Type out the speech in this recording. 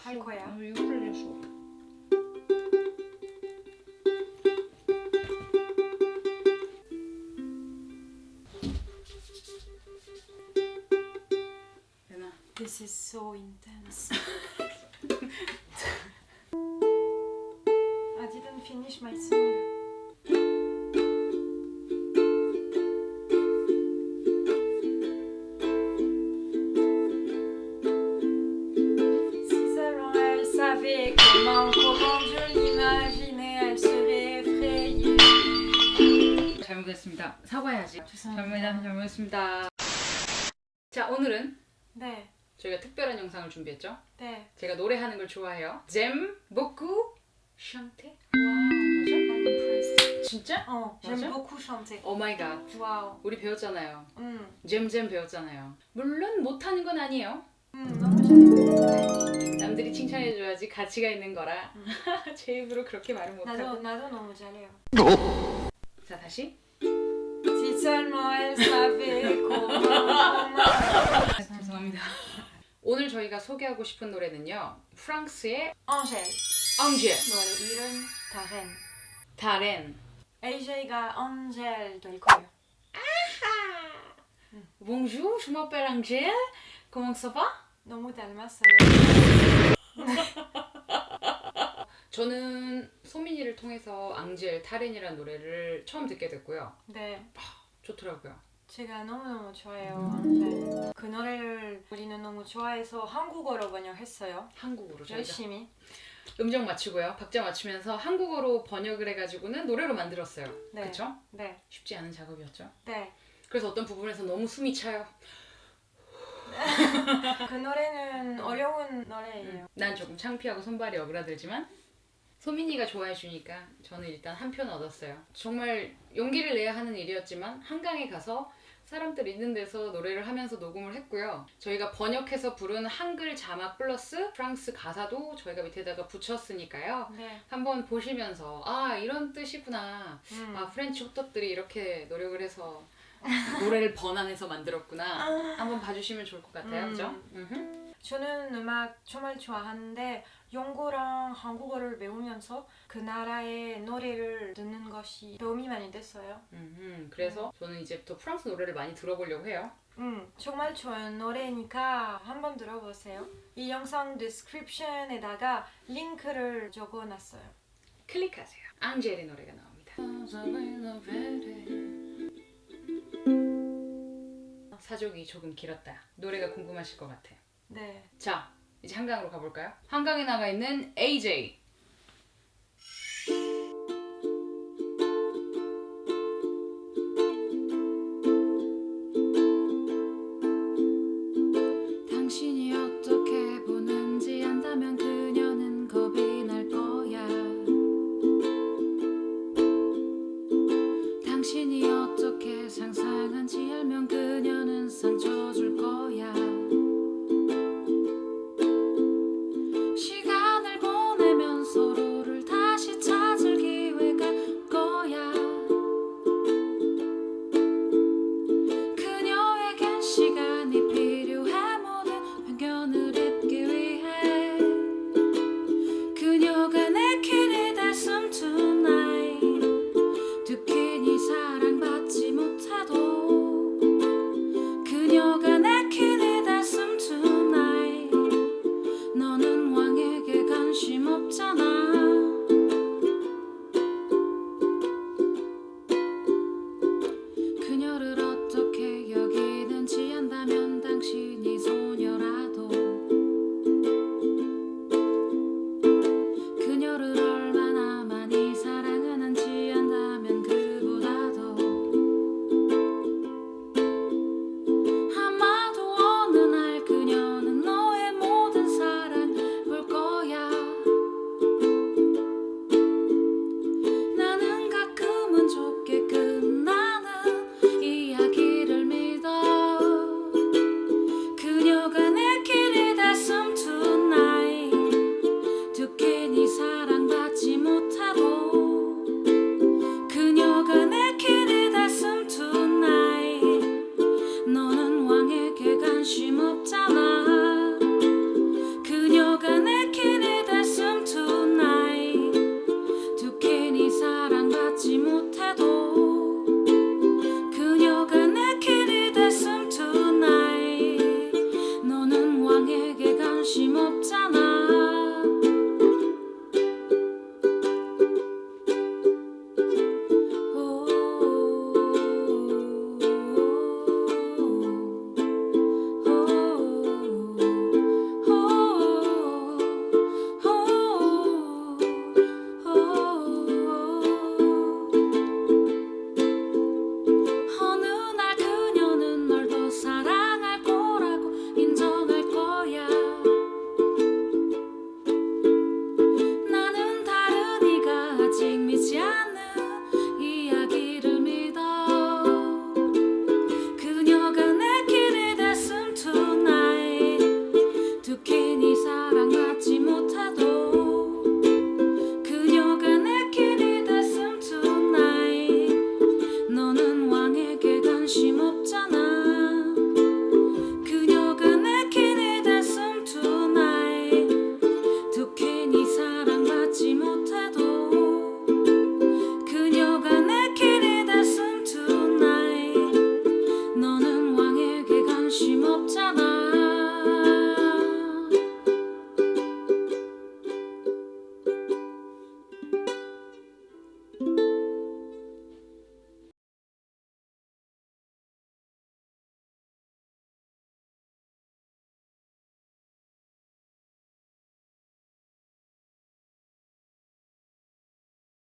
할 거야. 어, 이거를 줘. 되나? This is so intense. I didn't finish my song. 잘못했습니다. 사과해야지. 죄송합니다. 잘못했습니다. 잘못했습니다. 자, 오늘은 네, 저희가 특별한 영상을 준비했죠. 네. 제가 노래하는 걸 좋아해요. 잼, chanter. I'm impressed. 진짜? J'aime 맞아? beaucoup chanter. 오 마이 갓. 와우. 우리 배웠잖아요. 음, 잼잼 배웠잖아요. 물론 못하는 건 아니에요. 음, 너무 잘해. 남들이 칭찬해줘야지 가치가 있는 거라 제 입으로 그렇게 말을 나도 못하고 나도 너무 잘해요. 자 다시. 아, 죄송합니다 오늘 저희가 소개하고 싶은 노래는요 프랑스의 Angèle. 앙젤 노래 이름 다렌. 다렌 AJ가 Angèle 될 거예요. Bonjour, je m'appelle Angèle. Comment ça va? 너무 닮았어요. 저는 소민이를 통해서 앙젤 타렌이라는 노래를 처음 듣게 됐고요. 네, 좋더라고요. 제가 너무 너무 좋아해요. Angèle. 그 노래를 우리는 너무 좋아해서 한국어로 번역했어요. 한국어로 저희가 열심히. 음정 맞추고요. 박자 맞추면서 한국어로 번역을 해가지고는 노래로 만들었어요. 네. 그렇죠? 네, 쉽지 않은 작업이었죠. 네. 그래서 어떤 부분에서 너무 숨이 차요. 그 노래는 어려운 노래예요. 난 조금 창피하고 손발이 어그라들지만 소민이가 좋아해 주니까 저는 일단 한 편 얻었어요. 정말 용기를 내야 하는 일이었지만 한강에 가서 사람들 있는 데서 노래를 하면서 녹음을 했고요. 저희가 번역해서 부른 한글 자막 플러스 프랑스 가사도 저희가 밑에다가 붙였으니까요. 네. 한번 보시면서 아 이런 뜻이구나. 음. 아 프렌치 호떡들이 이렇게 노력을 해서 노래를 번안해서 만들었구나. 한번 봐주시면 좋을 것 같아요. 음. 그죠? 음흠. 저는 음악 정말 좋아하는데 영어랑 한국어를 배우면서 그 나라의 노래를 듣는 것이 도움이 많이 됐어요. 음흠. 그래서 저는 이제부터 프랑스 노래를 많이 들어보려고 해요. 음, 정말 좋은 노래니까 한번 들어보세요. 이 영상 디스크립션에다가 링크를 적어놨어요. 클릭하세요. 앙젤의 노래가 나옵니다. 사족이 조금 길었다. 노래가 궁금하실 것 같아요. 네, 자, 이제 한강으로 가볼까요? 한강에 나가 있는 AJ